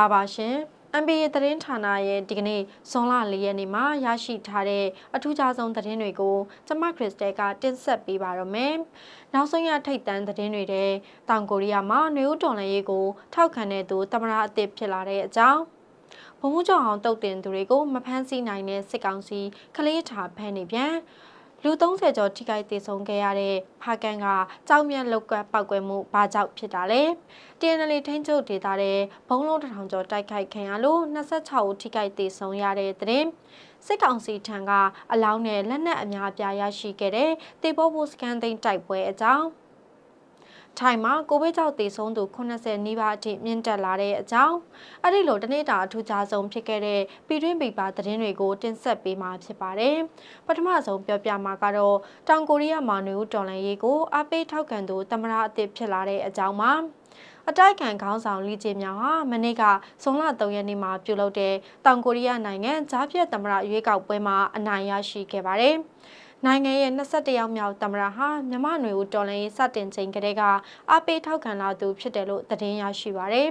မင်္ဂလာပါရှင် MBA သတင်းဌာနရဲ့ဒီကနေ့ဇွန်လ၄ရက်နေ့မှာရရှိထားတဲ့အထူးခြားဆုံးသတင်းတွေကိုကျမခရစ်စတယ်ကတင်ဆက်ပေးပါရမယ်။နောက်ဆုံးရထိတ်တန့်သတင်းတွေတဲ့တောင်ကိုရီးယားမှာနယူးဒေါ်လာရေးကိုထောက်ခံတဲ့သူတမရအသစ်ဖြစ်လာတဲ့အကြောင်းဘုံမှုကြောင့်အောင်တုတ်တင်သူတွေကိုမဖမ်းဆီးနိုင်တဲ့စစ်ကောင်စီကလေးထားဖမ်းနေပြန် လူ30ကျော်ထိခိုက်ဒေဆုံးခဲ့ရတဲ့ဖာကန်ကကြောက်မြတ်လောက်ကပောက်ကွဲမှုဘာကြောင့်ဖြစ်တာလဲ TNL ထိန်းချုပ်ဒေသတဲ့ဘုံလုံးတထောင်ကျော်တိုက်ခိုက်ခံရလို့26ဦးထိခိုက်ဒေဆုံးရတဲ့တဲ့စစ်ကောင်စီထံကအလောင်းနဲ့လက်နက်အများအပြားရရှိခဲ့တဲ့တေဘောဘူစကန်သိန်းတိုက်ပွဲအကြောင်း ထိုင်မှာကိုဗစ်ကြောင့်တည်ဆုံးသူ80နီးပါးအထိမြင့်တက်လာတဲ့အကြောင်းအဲ့ဒီလိုတနေ့တာအထူးခြားဆုံးဖြစ်ခဲ့တဲ့ပြည်တွင်းပြည်ပသတင်းတွေကိုတင်ဆက်ပေးမှာဖြစ်ပါတယ်။ပထမဆုံးပြောပြမှာကတော့တောင်ကိုရီးယားမှာနယူးဒေါ်လာရေးကိုအပိတ်ထောက်ခံသူတမရအသစ်ဖြစ်လာတဲ့အကြောင်းပါ။အတိုက်ခံခေါင်းဆောင်လီဂျေမြောင်ဟာမနေ့ကဇွန်လ3ရက်နေ့မှာပြုလုပ်တဲ့တောင်ကိုရီးယားနိုင်ငံဂျားပြတ်သမရရွေးကောက်ပွဲမှာအနိုင်ရရှိခဲ့ပါတယ်။ နိုင်ငံရဲ့21ရောက်မြောက်သမ္မတဟာမြမနွေဦးတော်လိုင်းစတင်ချိန်ကတည်းကအပေးထောက်ခံလာသူဖြစ်တယ်လို့သတင်းရရှိပါရယ်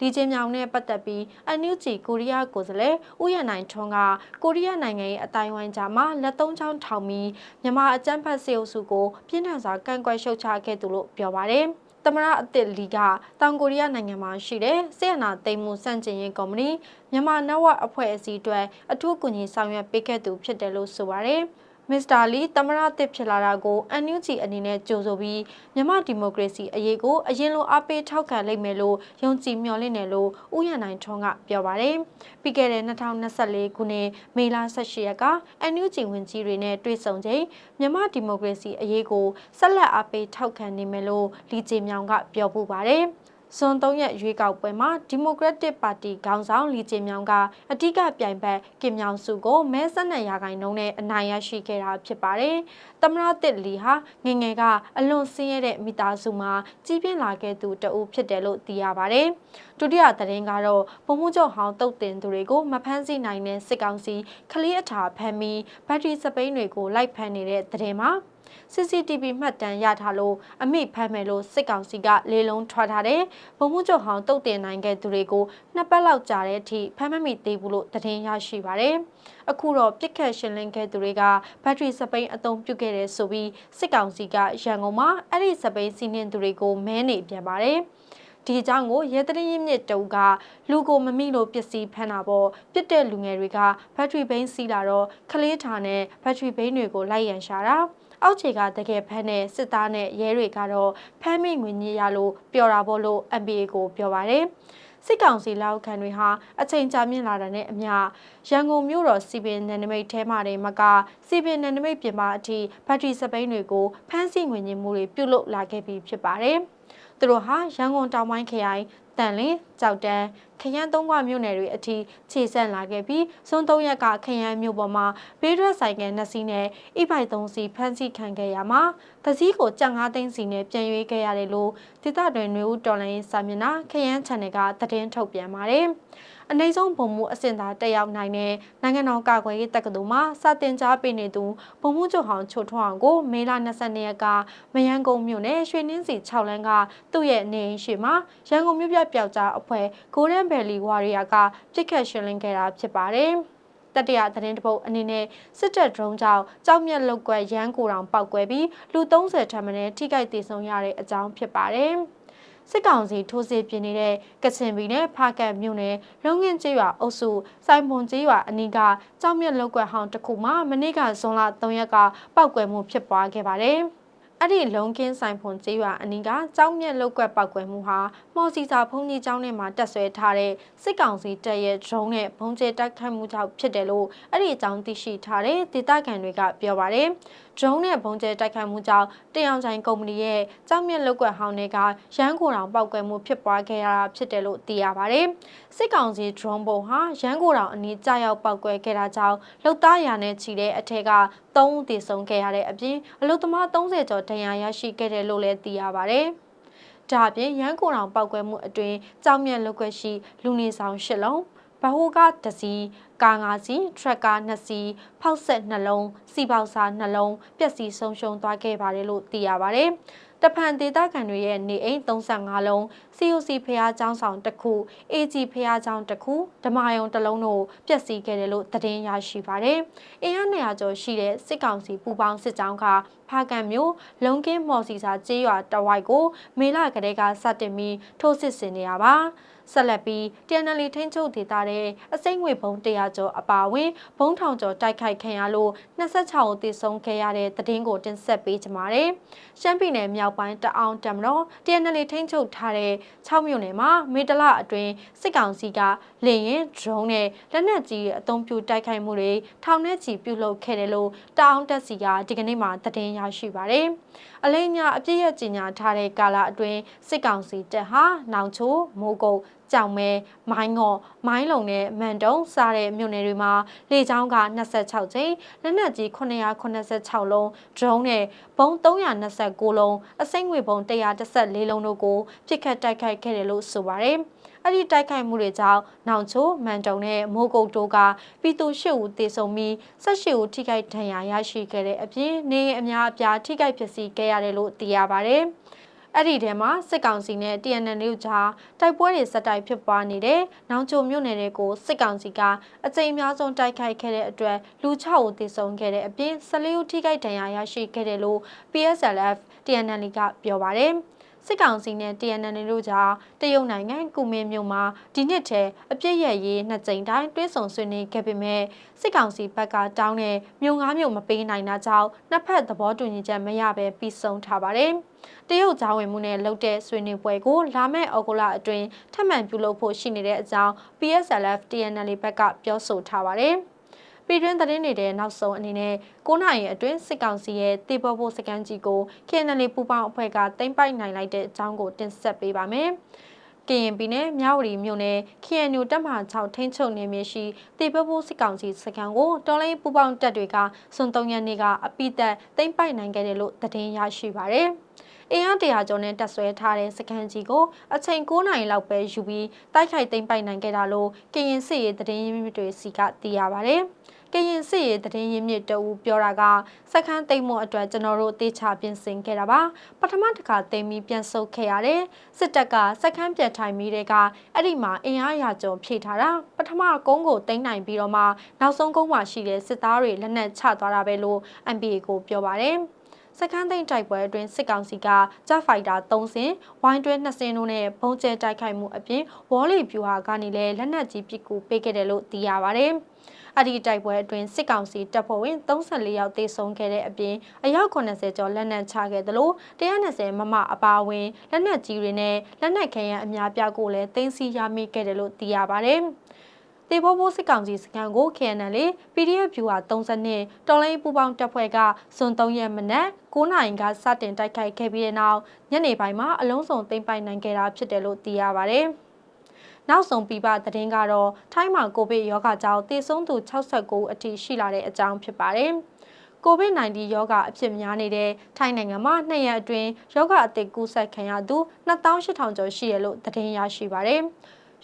လီကျင်းမြောင်နဲ့ပတ်သက်ပြီးအန်ယူဂျီကိုရီးယားကိုယ်စားလှယ်ဦးရနိုင်ထွန်းကကိုရီးယားနိုင်ငံရဲ့အတိုင်းဝိုင်းကြားမှာလက်သုံးချောင်းထောင်ပြီးမြန်မာအကြမ်းဖက်စေအုပ်စုကိုပြင်းထန်စွာကန့်ကွက်ရှုတ်ချခဲ့သူလို့ပြောပါတယ်။သမရအသစ်လီကတောင်ကိုရီးယားနိုင်ငံမှာရှိတဲ့စေအနာသိမ်းမှုစန့်ကျင်ရေးကော်မတီမြန်မာနဝအဖွဲ့အစည်းအတွက်အထူးကူညီဆောင်ရွက်ပေးခဲ့သူဖြစ်တယ်လို့ဆိုပါတယ်။ မစ္စတာလီသမရသစ်ဖြစ်လာတာကို NUG အနေနဲ့ကြိုဆိုပြီးမြန်မာဒီမိုကရေစီအရေးကိုအရင်လိုအားပေးထောက်ခံလိမ့်မယ်လို့ယုံကြည်မျှော်လင့်တယ်လို့ဦးရနိုင်ထွန်းကပြောပါတယ်။ပြီးခဲ့တဲ့2024ခုနှစ်မေလ18ရက်က NUG ဝင်ကြီးတွေနဲ့တွေ့ဆုံချိန်မြန်မာဒီမိုကရေစီအရေးကိုဆက်လက်အားပေးထောက်ခံနေမယ်လို့လီဂျေမြောင်ကပြောပူပါတယ်။ ဇွန်3ရက်ရွေးကောက်ပွဲမှာဒီမိုကရက်တစ်ပါတီခေါင်းဆောင်လီကျင်းမြောင်ကအဓိကပြိုင်ဘက်ကင်မြောင်စုကိုမဲဆက်နက်ရာခိုင်နှုန်းနဲ့အနိုင်ရရှိခဲ့တာဖြစ်ပါတယ်။သမရတစ်လီဟာငငယ်ကအလွန်ဆင်းရဲတဲ့မိသားစုမှာကြီးပြင်းလာခဲ့သူတဦးဖြစ်တယ်လို့သိရပါတယ်။ဒုတိယသတင်းကတော့ဘုံမှုချုပ်ဟောင်းတုတ်တင်သူတွေကိုမဖမ်းဆီးနိုင်တဲ့စစ်ကောင်စီခလေးအထာဖမ်းပြီးဘက်ထရီစပိန်တွေကိုလိုက်ဖမ်းနေတဲ့သတင်းမှာ CCTV မှတ်တမ်းရထားလို့အမိဖမ်းမယ်လို့စစ်ကောင်စီကလေလုံးထွားထားတယ်။ဗုံမှုချုပ်ဟောင်းတုတ်တင်နိုင်ခဲ့သူတွေကိုနှစ်ပတ်လောက်ကြာတဲ့အထိဖမ်းမမိသေးဘူးလို့သတင်းရရှိပါတယ်။အခုတော့ပြစ်ခတ်ရှင်းလင်းခဲ့သူတွေကဘက်ထရီစပိန်အသုံးပြုခဲ့တယ်ဆိုပြီးစစ်ကောင်စီကရန်ကုန်မှာအဲ့ဒီစပိန်စီးနှင်းသူတွေကိုမဲနေပြန်ပါတယ်။ဒီအကြောင်းကိုရဲတရင်မြစ်တုံကလူကိုမမိလို့ပစ္စည်းဖမ်းတာပေါ့ပြစ်တဲ့လူငယ်တွေကဘက်ထရီဘိန်းစီးလာတော့ခလေးထာနဲ့ဘက်ထရီဘိန်းတွေကိုလိုက်ရန်ရှာတာ အောက်ခြေကတကယ်ဖမ်းတဲ့စစ်သားနဲ့ရဲတွေကတော့ဖမ်းမိငွေညစ်ရလို့ပျော်တာပေါ့လို့ MBA ကိုပြောပါတယ်စစ်ကောင်စီလောက်ခံတွေဟာအချိန်ကြာမြင့်လာတဲ့နဲ့အမျှရန်ကုန်မြို့တော်စီပင်နယ်နိမိတ်ထဲမှာတင်မကစီပင်နယ်နိမိတ်ပြင်ပအထိဘက်ထရီစပိန်တွေကိုဖမ်းဆီးငွေညင်မှုတွေပြုလုပ်လာခဲ့ပြီးဖြစ်ပါတယ်။ သူတို့ဟာရန်ကုန်တောင်ပိုင်းခရိုင်တန်လင်းကြောက်တန်းခရမ်းသုံးခွမြို့နယ်တွေအထိခြေဆက်လာခဲ့ပြီးစွန်းသုံးရက်ကခရမ်းမြို့ပေါ်မှာဘေးရက်ဆိုင်ကနှစ်စီးနဲ့အိပိုက်သုံးစီဖမ်းဆီးခံခဲ့ရမှာတစည်းကိုကြံငါးသိန်းစီနဲ့ပြန်ရွေးခဲ့ရတယ်လို့ဒေသတွင်နေဦးတော်လိုင်းစာမျက်နှာခရမ်း channel ကသတင်းထုတ်ပြန်ပါတယ်။ အနိုင်ဆုံးဘုံမှုအဆင့်သာတက်ရောက်နိုင်တဲ့နိုင်ငံတော်ကာကွယ်ရေးတက္ကသိုလ်မှာစတင်ကြားပေးနေသူဘုံမှုချုပ်ဟောင်းချိုထွန်းအောင်ကိုမေလ22ရက်ကမယန်းကုန်းမြို့နယ်ရွှေနှင်းစီ6လမ်းကသူ့ရဲ့နေအိမ်ရှိမှာရန်ကုန်မြို့ပြပျောက်ကြားအဖွဲ့ Golden Valley Warrior ကပြစ်ခတ်ရှင်းလင်းခဲ့တာဖြစ်ပါတယ်တတရသတင်းတပုတ်အနေနဲ့စစ်တပ်ဒရုန်းကြောင့်ကြောက်မြက်လောက်ကွယ်ရန်ကိုတောင်ပောက်ကွဲပြီးလူ30ထပ်မံထိခိုက်ဒေဆုံးရတဲ့အကြောင်းဖြစ်ပါတယ်။ စစ်ကောင်စီထိုးစစ်ပြင်နေတဲ့ကချင်ပြည်နယ်ဖားကတ်မြို့နယ်လုံငင်ကျေးရွာအုပ်စုစိုင်ပွန်ကျေးရွာအနီးကကြောက်မြက်လောက်ကွယ်ဟောင်းတစ်ခုမှာမနေ့ကဇွန်လ3ရက်ကပောက်ကွယ်မှုဖြစ်ပွားခဲ့ပါတယ်။အဲ့ဒီလုံကင်းဆိုင်ဖွန်ကျေးရွာအနီးကကြောင်းမြက်လောက်ကွက်ပောက်ကွယ်မှုဟာမော်စီစာဖုန်ကြီးကျောင်းထဲမှာတက်ဆွဲထားတဲ့စစ်ကောင်စီတပ်ရဲ့ drone နဲ့ဘုံကျဲတိုက်ခိုက်မှုကြောင့်ဖြစ်တယ်လို့အဲ့ဒီအကြောင်းသိရှိထားတဲ့ဒေသခံတွေကပြောပါတယ်။ drone နဲ့ဘုံကျဲတိုက်ခိုက်မှုကြောင့်တရောင်ဆိုင်ကုမ္ပဏီရဲ့ကြောင်းမြက်လောက်ကွက်ဟောင်းတွေကရန်ကုန်တောင်ပောက်ကွယ်မှုဖြစ်ပွားခဲ့ရတာဖြစ်တယ်လို့သိရပါတယ်။စစ်ကောင်စီ drone ဘုံဟာရန်ကုန်တောင်အနီးကြာရောက်ပောက်ကွယ်ခဲ့တာကြောင့်လောက်သားရာနဲ့ချီတဲ့အထက်က3ဦးသေဆုံးခဲ့ရတဲ့အပြင်အလုသမား30ကျော်ဒဏ်ရာရရှိခဲ့တယ်လို့လည်းသိရပါဗျ။ဒါအပြင်ရန်ကုန်တောင်ပောက်ကွဲမှုအတွင်းကြောင်မြတ်လုကွက်ရှိလူနေဆောင်၈လုံးဘဟုကတစီ ကာငါစီထရက်ကာ2စီဖောက်ဆက်နှလုံးစီပေါက်စာနှလုံးပျက်စီးဆုံးရှုံးသွားခဲ့ပါတယ်လို့သိရပါတယ်။တဖန်ဒေသခံတွေရဲ့နေအိမ်35လုံး COC ဖျားကျောင်းဆောင်တစ်ခု AG ဖျားကျောင်းတစ်ခုဓမာယုံတစ်လုံးတို့ပျက်စီးခဲ့တယ်လို့သတင်းရရှိပါတယ်။အင်အား200ကျော်ရှိတဲ့စစ်ကောင်စီပူပေါင်းစစ်ကြောင်းကဖားကန်မြို့လုံကင်းမော်စီစာကျေးရွာတဝိုက်ကို မေလကလေးကစတင်ပြီးထိုးစစ်ဆင်နေရပါဆက်လက်ပြီး TNL ထိန်းချုပ်ဒေသတဲ့အစိမ့်ငွေဘုံ100ကျော်အပါအဝင်ဘုံထောင်ကျော်တိုက်ခိုက်ခံရလို့26ဦးသေဆုံးခဲ့ရတဲ့သတင်းကိုတင်ဆက်ပေးကြပါမယ်။ရှမ်းပြည်နယ်မြောက်ပိုင်းတအောင်တမတော် TNL ထိန်းချုပ်ထားတဲ့6မြို့နယ်မှာမေတလအတွင်းစစ်ကောင်စီကလေရင် drone နဲ့လက်နက်ကြီးအုံပြုတိုက်ခိုက်မှုတွေထောင်နဲ့ချီပြုလုပ်ခဲ့တယ်လို့တအောင်တက်စီကဒီကနေ့မှသတင်းရရှိပါတယ်။အလိညာအပြည့်ရကြီးညာထားတဲ့ကာလအတွင်းစစ်ကောင်စီတပ်ဟာနောင်ချိုမိုးကုတ် ကြောင်မဲမိုင်းငေါ်မိုင်းလုံနဲ့မန်တုံစတဲ့မြို့နယ်တွေမှာလေကြောင်းက26ကြိမ်လက်နက်ကြီး986လုံး drone နဲ့ဘုံ329လုံးအစိမ့်ငွေဘုံ114လုံးတို့ကိုပြစ်ခတ်တိုက်ခိုက်ခဲ့တယ်လို့ဆိုပါတယ်။အဲ့ဒီတိုက်ခိုက်မှုတွေကြောင့်နောင်ချိုမန်တုံနဲ့မိုးကုတ်တို့ကပြည်သူ၈ဦးသေဆုံးပြီး၁၈ဦးထိခိုက်ဒဏ်ရာရရှိခဲ့တဲ့အပြင်နေအများအပြားထိခိုက်ပျက်စီးခဲ့ရတယ်လို့သိရပါတယ်။ အဲ့ဒီထဲမှာစစ်ကောင်စီနဲ့ TNN တို့ကြားတိုက်ပွဲတွေဆက်တိုက်ဖြစ်ပွားနေတဲ့နောင်ချိုမြို့နယ်တွေကိုစစ်ကောင်စီကအကြိမ်အများဆုံးတိုက်ခိုက်ခဲ့တဲ့အတွက်လူ6ဦးသေဆုံးခဲ့တဲ့အပြင်14ဦးထိခိုက်ဒဏ်ရာရရှိခဲ့တယ်လို့ PSLF TNN ကပြောပါတယ် စစ်ကောင်စီနဲ့ TNN တို့ကြားတရုတ်နိုင်ငံကုမင်းမြို့မှာဒီနှစ်ထဲအပြစ်ရရေးနှစ်ကြိမ်တိုင်းတွဲဆောင်ဆွေးနွေးခဲ့ပေမဲ့စစ်ကောင်စီဘက်ကတောင်းတဲ့မြို့ငါးမြို့မပေးနိုင်တာကြောင့်နှစ်ဖက်သဘောတူညီချက်မရဘဲပြီးဆုံးထားပါတယ်။တရုတ်ကြားဝင်မှုနဲ့လုပ်တဲ့ဆွေးနွေးပွဲကိုလာမယ့်ဩဂုတ်လအတွင်းထပ်မံပြုလုပ်ဖို့ရှိနေတဲ့အကြောင်း PSLF TNL ဘက်ကပြောဆိုထားပါတယ်။ ပြည်တွင်းသတင်းတွေတဲ့နောက်ဆုံးအနေနဲ့9နိုင်ရဲ့အတွင်းစစ်ကောင်စီရဲ့တေပေါ်ဖို့စကန်ကြီးကို KNL ပူပေါင်းအဖွဲ့ကတင်ပိုက်နိုင်လိုက်တဲ့အကြောင်းကိုတင်ဆက်ပေးပါမယ်။ကရင်ပြည်နယ်မြဝတီမြို့နယ် KNU တပ်မဟာ6ထိန်းချုပ်နေမြေရှိတေပပိုးစစ်ကောင်စီစခန်းကိုတော်လိုင်းပူပေါင်းတပ်တွေကစွန်တုံရနေကအပိသက်သိမ့်ပိုက်နိုင်ခဲ့တယ်လို့သတင်းရရှိပါရယ်။အင်အားတရာကျော်နဲ့တက်ဆွဲထားတဲ့စခန်းကြီးကိုအချိန်9နာရီလောက်ပဲယူပြီးတိုက်ခိုက်သိမ်းပိုက်နိုင်ခဲ့တာလို့ကရင်စစ်ရေးသတင်းရင်းမြစ်တွေစီကသိရပါဗျ။ ကရင်စစ်ရေးသတင်းရင်းမြစ်တူပြောတာကစခန်းသိမ်းမှုအတွက်ကျွန်တော်တို့တေချာပြင်ဆင်ခဲ့တာပါပထမတစ်ခါသိမ်းပြီးပြန်ဆုတ်ခဲ့ရတယ်စစ်တပ်ကစခန်းပြတ်ထိုင်ပြီးတဲ့ကအဲ့ဒီမှာအင်အားရာကျော်ဖြည့်ထားတာပထမကုန်းကိုသိမ်းနိုင်ပြီးတော့မှနောက်ဆုံးကုန်းမှာရှိတဲ့စစ်သားတွေလက်နက်ချသွားတာပဲလို့ MPA ကိုပြောပါတယ်စကန်းသိန်းတိုက်ပွဲအတွင်းစစ်ကောင်စီကဂျက်ဖိုက်တာ3စင်ဝိုင်းတွဲ2စင်တို့နဲ့ဘုံကျဲတိုက်ခိုက်မှုအပြင်ဝေါ်လီပြူဟာကနေလည်းလက်နက်ကြီးပစ်ကူပေးခဲ့တယ်လို့သိရပါဗျ။ အဲ့ဒီတိုက်ပွဲအတွင်းစစ်ကောင်စီတပ်ဖွဲ့ဝင်34ယောက်သေဆုံးခဲ့တဲ့အပြင်အယောက်80ကျော်လက်နက်ချခဲ့သလို120မမအပါအဝင်လက်နက်ကြီးတွေနဲ့လက်နက်ခဲယမ်းအများပြားကိုလည်းတင်စီရမိခဲ့တယ်လို့သိရပါတယ်။တေဘောဘိုးစစ်ကောင်စီစခန်းကို KNL PDF viewer 30နှစ်တော်လိုင်းပူပေါင်းတပ်ဖွဲ့ကဇွန်3ရက်မနက်9နာရီကစတင်တိုက်ခိုက်ခဲ့ပြီးတဲ့နောက်ညနေပိုင်းမှာအလုံးစုံသိမ်းပိုက်နိုင်ခဲ့တာဖြစ်တယ်လို့သိရပါဗျ။ နောက်ဆုံးပြပသတင်းကတော့ထိုင်းမှာကိုဗစ်ရောဂါကြောင့်သေဆုံးသူ69အထိရှိလာတဲ့အကြောင်းဖြစ်ပါတယ်။ COVID-19 ရောဂါအဖြစ်များနေတဲ့ထိုင်းနိုင်ငံမှာနှစ်ရက်အတွင်းရောဂါအသစ်ကူးစက်ခံရသူ2800ကျော်ရှိရလို့သတင်းရရှိပါရယ်။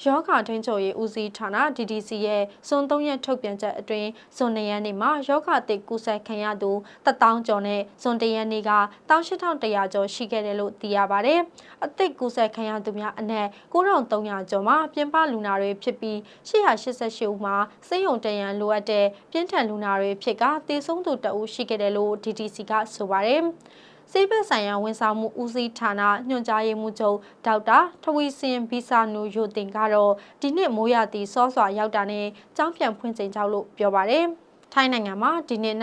ယောဂထိန်းချုပ်ရေးဦးစီးဌာန DDC ရဲ့ဇွန်3ရက်ထုတ်ပြန်ချက်အတွင်းဇွန်2ရက်နေ့မှာယောဂအသစ်ကူးစက်ခံရသူ1000ကျော်နဲ့ဇွန်1ရက်နေ့က18100ကျော်ရှိခဲ့တယ်လို့သိရပါတယ်။အသစ်ကူးစက်ခံရသူများအနက်9300ကျော်မှာပြင်ပလူနာတွေဖြစ်ပြီး888ဦးမှာစိတ်ယုံတရန်လိုအပ်တဲ့ပြင်းထန်လူနာတွေဖြစ်ကသေဆုံးသူတအုပ်ရှိခဲ့တယ်လို့ DDC ကဆိုပါတယ်။ စေဘက်ဆိုင်ရာဝန်ဆောင်မှုဦးစီးဌာနညွှန်ကြားရေးမှူးချုပ်ဒေါက်တာထဝီစင်ဘီဆာနူယိုတင်ကတော့ဒီနှစ်မိုးရသည့်စောစွာရောက်တာနဲ့ကြောင်းပြန်ဖွင့်ချိန်ကြောက်လို့ပြောပါတယ်။ ထိုင်းနိုင်ငံမှာဒီနှစ်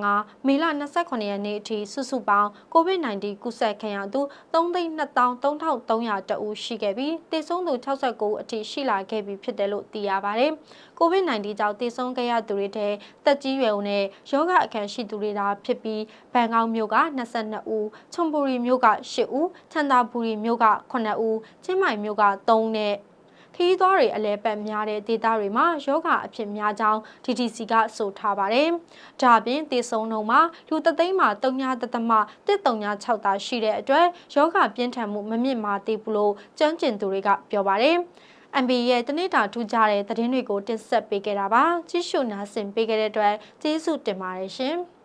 2025မေလ29ရက်နေ့အထိစုစုပေါင်း COVID-19 ကူးစက်ခံရသူ3,2300တဦးရှိခဲ့ပြီးသေဆုံးသူ69အထိရှိလာခဲ့ပြီဖြစ်တယ်လို့သိရပါတယ်။ COVID-19 ကြောင့်သေဆုံးခဲ့ရသူတွေထဲတက်ကြီးရွယ်ဦးနဲ့ယောဂအခမ်းရှိသူတွေသာဖြစ်ပြီးဘန်ကောက်မြို့က22ဦး၊ချွန်ပူရီမြို့က8ဦး၊ချန်တာပူရီမြို့က9ဦး၊ချင်းမိုင်မြို့က3နဲ့ ခီးသွားတွေအလဲပတ်များတဲ့ဒေသတွေမှာယောဂအဖြစ်များကြောင်း DTC ကဆိုထားပါတယ်။ဒါပြင်တေဆုံးနှုန်းမှာလူတသိန်းမှာ3တသမ136တာရှိတဲ့အတွက်ယောဂပြင်းထန်မှုမမြင့်မာသေးဘူးလို့ကျန်းကျင်သူတွေကပြောပါတယ်။ MB ရဲ့တနေ့တာထူးခြားတဲ့သတင်းတွေကိုတင်ဆက်ပေးခဲ့တာပါ။ကြည့်ရှုနားဆင်ပေးခဲ့တဲ့အတွက်ကျေးဇူးတင်ပါတယ်ရှင်။